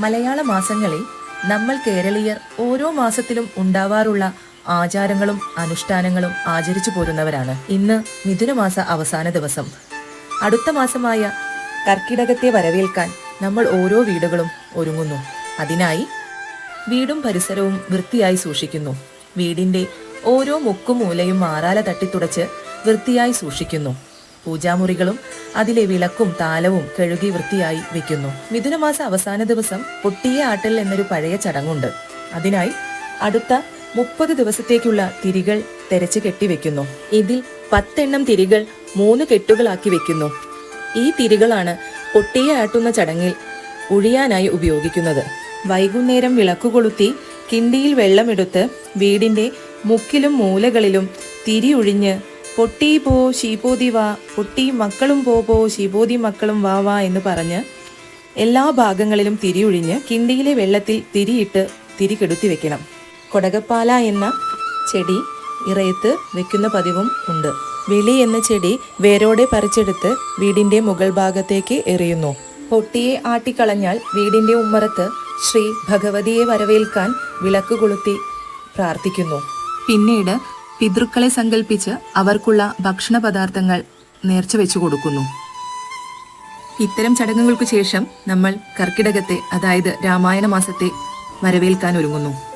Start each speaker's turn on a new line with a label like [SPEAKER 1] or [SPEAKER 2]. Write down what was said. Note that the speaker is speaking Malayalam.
[SPEAKER 1] മലയാള മാസങ്ങളിൽ നമ്മൾ കേരളീയർ ഓരോ മാസത്തിലും ഉണ്ടാവാറുള്ള ആചാരങ്ങളും അനുഷ്ഠാനങ്ങളും ആചരിച്ചു പോരുന്നവരാണ്. ഇന്ന് മിഥുനമാസ അവസാന ദിവസം. അടുത്ത മാസമായ കർക്കിടകത്തെ വരവേൽക്കാൻ നമ്മൾ ഓരോ വീടുകളും ഒരുങ്ങുന്നു. അതിനായി വീടും പരിസരവും വൃത്തിയായി സൂക്ഷിക്കുന്നു. വീടിന്റെ ഓരോ മുക്കും മൂലയും മാറാല തട്ടിത്തുടച്ച് വൃത്തിയായി സൂക്ഷിക്കുന്നു. പൂജാമുറികളും അതിലെ വിളക്കും താലവും കഴുകി വൃത്തിയായി വെക്കുന്നു. മിഥുനമാസ അവസാന ദിവസം പൊട്ടിയ ആട്ടൽ എന്നൊരു പഴയ ചടങ്ങുണ്ട്. അതിനായി അടുത്ത മുപ്പത് ദിവസത്തേക്കുള്ള തിരികൾ തെരച്ച് കെട്ടിവെക്കുന്നു ഇതിൽ പത്തെണ്ണം തിരികൾ മൂന്ന് കെട്ടുകളാക്കി വെക്കുന്നു. ഈ തിരികളാണ് പൊട്ടിയ ആട്ടുന്ന ചടങ്ങിൽ ഉഴിയാനായി ഉപയോഗിക്കുന്നത്. വൈകുന്നേരം വിളക്കു കൊളുത്തി കിണ്ടിയിൽ വെള്ളമെടുത്ത് വീടിന്റെ മുക്കിലും മൂലകളിലും തിരി ഒഴിഞ്ഞ് പൊട്ടി പോ ശീപോതി വാ പൊട്ടി മക്കളും പോ പോ ശീപോതി മക്കളും വാ വാ എന്ന് പറഞ്ഞ് എല്ലാ ഭാഗങ്ങളിലും തിരി ഒഴിഞ്ഞ് കിണ്ടിയിലെ വെള്ളത്തിൽ തിരിയിട്ട് തിരി കെടുത്തി വെക്കണം. കൊടകപ്പാല എന്ന ചെടി ഇറയത്ത് വെക്കുന്ന പതിവും ഉണ്ട്. വെളി എന്ന ചെടി വേരോടെ പറിച്ചെടുത്ത് വീടിന്റെ മുകൾ ഭാഗത്തേക്ക് എറിയുന്നു. പൊട്ടിയെ ആട്ടിക്കളഞ്ഞാൽ വീടിന്റെ ഉമ്മറത്ത് ശ്രീ ഭഗവതിയെ വരവേൽക്കാൻ വിളക്ക് കൊളുത്തി പ്രാർത്ഥിക്കുന്നു. പിന്നീട് പിതൃക്കളെ സങ്കല്പിച്ച് അവർക്കുള്ള ഭക്ഷണ പദാർത്ഥങ്ങൾ നേർച്ച വെച്ചു കൊടുക്കുന്നു. ഇത്തരം ചടങ്ങുകൾക്ക് ശേഷം നമ്മൾ കർക്കിടകത്തെ അതായത് രാമായണ മാസത്തെ വരവേൽക്കാൻ ഒരുങ്ങുന്നു.